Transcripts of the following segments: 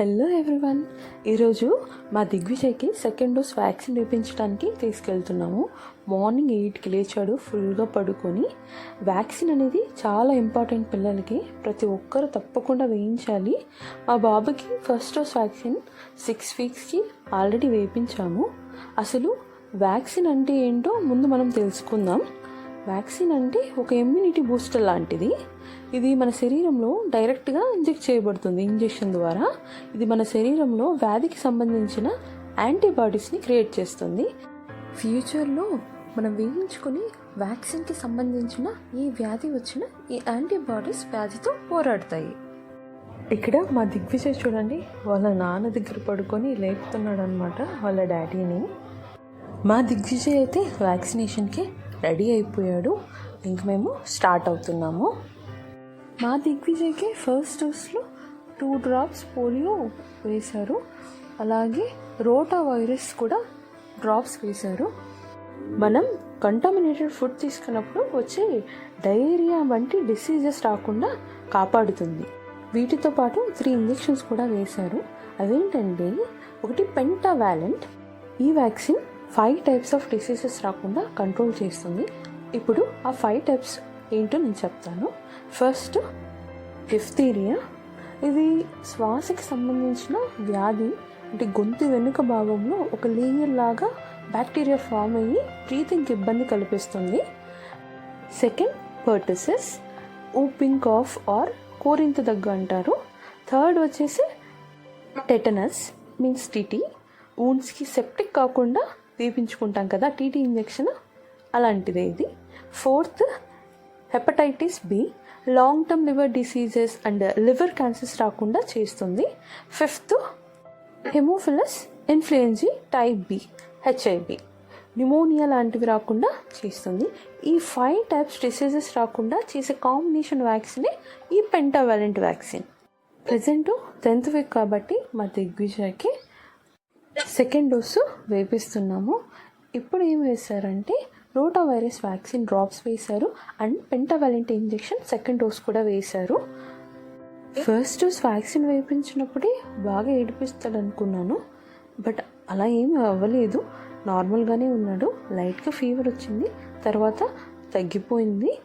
Hello everyone ఈరోజు మా దిగ్విజయ్కి సెకండ్ డోస్ వ్యాక్సిన్ వేయించడానికి తీసుకెళ్తున్నాము. మార్నింగ్ ఎయిట్కి లేచాడు ఫుల్గా పడుకొని. వ్యాక్సిన్ అనేది చాలా ఇంపార్టెంట్ పిల్లలకి. ప్రతి ఒక్కరు తప్పకుండా వేయించాలి. మా బాబుకి ఫస్ట్ డోస్ వ్యాక్సిన్ సిక్స్ వీక్స్కి ఆల్రెడీ వేయించాము. అసలు వ్యాక్సిన్ అంటే ఏంటో ముందు మనం తెలుసుకుందాం. వ్యాక్సిన్ అంటే ఒక ఇమ్యూనిటీ బూస్టర్ లాంటిది. ఇది మన శరీరంలో డైరెక్ట్గా ఇంజెక్ట్ చేయబడుతుంది ఇంజెక్షన్ ద్వారా. ఇది మన శరీరంలో వ్యాధికి సంబంధించిన యాంటీబాడీస్ని క్రియేట్ చేస్తుంది. ఫ్యూచర్లో మనం వేయించుకొని వ్యాక్సిన్కి సంబంధించిన ఈ వ్యాధి వచ్చిన ఈ యాంటీబాడీస్ వ్యాధితో పోరాడతాయి. ఇక్కడ మా దిగ్విజయ్ చూడండి. వాళ్ళ నాన్న దగ్గర పడుకొని లేపుతున్నాడు అనమాట వాళ్ళ డాడీని మా దిగ్విజయ్ అయితే వ్యాక్సినేషన్కి రెడీ అయిపోయాడు. ఇంక మేము స్టార్ట్ అవుతున్నాము. మా దిగ్విజయ్కి ఫస్ట్ డోస్లో టూ డ్రాప్స్ పోలియో వేశారు. అలాగే రోటా వైరస్ కూడా డ్రాప్స్ వేశారు. మనం కంటామినేటెడ్ ఫుడ్ తీసుకున్నప్పుడు వచ్చే డయేరియా వంటి డిసీజెస్ రాకుండా కాపాడుతుంది. వీటితో పాటు త్రీ ఇంజెక్షన్స్ కూడా వేశారు. అవేంటంటే ఒకటి పెంటావాలెంట్ ఈ vaccine five types of diseases రాకుండా కంట్రోల్ చేస్తుంది. ఇప్పుడు ఆ ఫైవ్ టైప్స్ ఏంటో నేను చెప్తాను. ఫస్ట్ డిఫ్తీరియా ఇది శ్వాసకి సంబంధించిన వ్యాధి. అంటే గొంతు వెనుక భాగంలో ఒక లేయర్ లాగా బ్యాక్టీరియా ఫామ్ అయ్యి బ్రీతింగ్కి ఇబ్బంది కల్పిస్తుంది. Second pertussis whooping cough or కోరింత దగ్గు అంటారు. థర్డ్ వచ్చేసి టెటనస్ మీన్స్ టిటీ ఊన్స్కి సెప్టిక్ కాకుండా తీపించుకుంటాం కదా టీటీ ఇంజెక్షన్ అలాంటిదే ఇది. Fourth hepatitis B long term liver diseases and liver cancers రాకుండా చేస్తుంది. Fifth haemophilus influenzae type B HIB pneumonia లాంటివి రాకుండా చేస్తుంది. ఈ ఫైవ్ టైప్స్ డిసీజెస్ రాకుండా చేసే కాంబినేషన్ వ్యాక్సినే ఈ pentavalent vaccine present tenth week కాబట్టి మా దిగ్విజయ్కి సెకండ్ డోసు వేపిస్తున్నాము. ఇప్పుడు ఏం వేశారంటే రోటా వైరస్ వ్యాక్సిన్ డ్రాప్స్ వేశారు and pentavalent injection second dose కూడా వేశారు. ఫస్ట్ డోస్ వ్యాక్సిన్ వేయించినప్పుడే బాగా ఏడిపిస్తాడు అనుకున్నాను బట్ అలా ఏమి అవ్వలేదు. నార్మల్గానే ఉన్నాడు. లైట్గా ఫీవర్ వచ్చింది. తర్వాత తగ్గిపోయింది.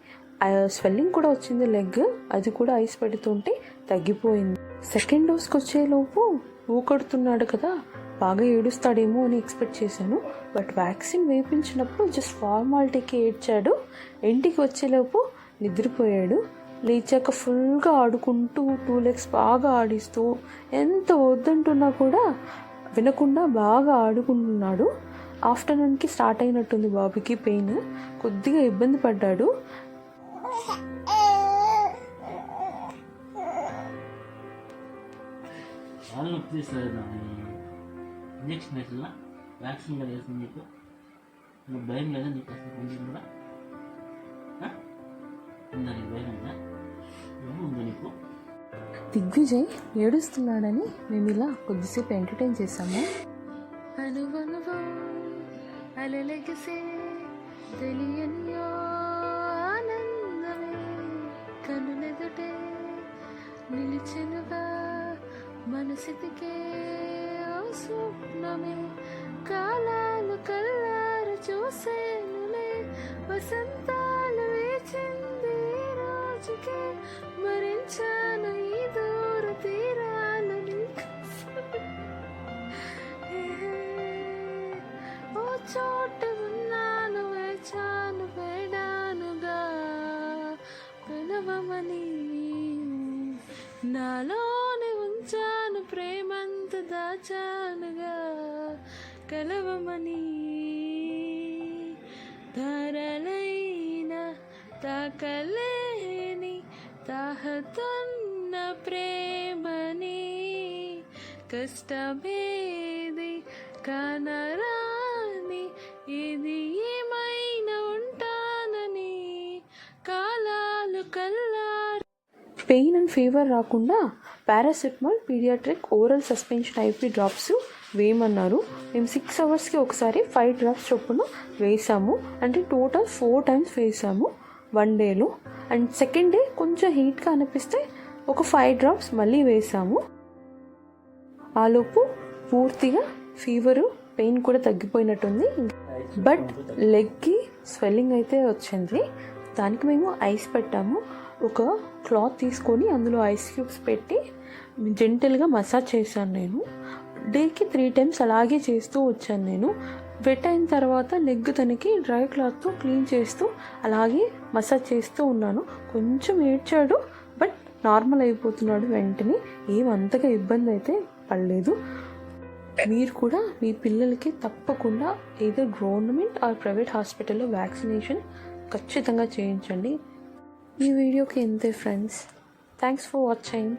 స్వెల్లింగ్ కూడా వచ్చింది లెగ్. అది కూడా ఐస్ పెడుతుంటే తగ్గిపోయింది. సెకండ్ డోస్కి వచ్చేలోపు ఊకడుతున్నాడు కదా. బాగా ఏడుస్తాడేమో అని ఎక్స్పెక్ట్ చేశాను. బట్ వ్యాక్సిన్ వేయించినప్పుడు జస్ట్ ఫార్మాలిటీకి ఏడ్చాడు. ఇంటికి వచ్చేలోపు నిద్రపోయాడు. లేచాక ఫుల్గా ఆడుకుంటూ టూ లెగ్స్ బాగా ఆడిస్తూ ఎంత వద్దంటున్నా కూడా వినకుండా బాగా ఆడుకుంటున్నాడు. ఆఫ్టర్నూన్కి స్టార్ట్ అయినట్టుంది బాబుకి పెయిన్. కొద్దిగా ఇబ్బంది పడ్డాడు. చాలా ఇంజక్షన్ వేసిన వ్యాక్సిన్ కదా వేసింది నీకు నువ్వు భయం లేదా నీకు అసలు కొంచెం కూడా? ఉందా నీకు భయం ఉందా? ఉందా నీకు? దిగ్విజయ్ ఏడుస్తున్నాడని మేము ఇలా కొద్దిసేపు ఎంటర్టైన్ చేశాము అనువనువో అలలెగసే తెలియని ఓ ఆనందమే. కనులెదుటే నిలిచెనుగా మనసిదికే ఓ స్వప్నమే. కాలాలు కల్లారు చూసేనులే. వసంతాలు వేచింది ఈ రోజుకే. మరించాను ఈ దూర తీరాలు ఓ చోటు ఉన్నాను వేచాను వేడానుగా. పిలవమని నాలోని ఉంచాను ప్రేమ. దాచానుగా కలవమని ధరలైన తకలేని తాహతున్న ప్రేమని కష్టమేది కనరాని ఇది ఏమైనా ఉంటానని కాలాలు కల్లారు పెయిన్ అండ్ ఫీవర్ రాకుండా paracetamol paediatric oral suspension IP drops వేయమన్నారు. మేము సిక్స్ అవర్స్కి ఒకసారి ఫైవ్ డ్రాప్స్ చొప్పున వేసాము. అంటే టోటల్ ఫోర్ టైమ్స్ వేసాము వన్ డేలో అండ్ సెకండ్ డే కొంచెం హీట్గా అనిపిస్తే ఒక ఫైవ్ డ్రాప్స్ మళ్ళీ వేసాము. ఆలోపు పూర్తిగా ఫీవరు పెయిన్ కూడా తగ్గిపోయినట్టుంది. బట్ లెగ్కి స్వెల్లింగ్ అయితే వచ్చింది. దానికి మేము ఐస్ పెట్టాము. ఒక క్లాత్ తీసుకొని అందులో ఐస్ క్యూబ్స్ పెట్టి జెంటల్గా మసాజ్ చేశాను నేను. డేకి త్రీ టైమ్స్ అలాగే చేస్తూ వచ్చాను నేను. వెట్ అయిన తర్వాత లెగ్ తనకి డ్రై క్లాత్తో క్లీన్ చేస్తూ అలాగే మసాజ్ చేస్తూ ఉన్నాను. కొంచెం ఏడ్చాడు బట్ నార్మల్ అయిపోతున్నాడు వెంటనే. ఏమంతగా అంతగా ఇబ్బంది అయితే పడలేదు. మీరు కూడా మీ పిల్లలకి తప్పకుండా ఏదో గవర్నమెంట్ ఆర్ ప్రైవేట్ హాస్పిటల్లో వ్యాక్సినేషన్ ఖచ్చితంగా చేయించండి. ఈ వీడియోకి ఎంతే ఫ్రెండ్స్ థ్యాంక్స్ ఫర్ వాచింగ్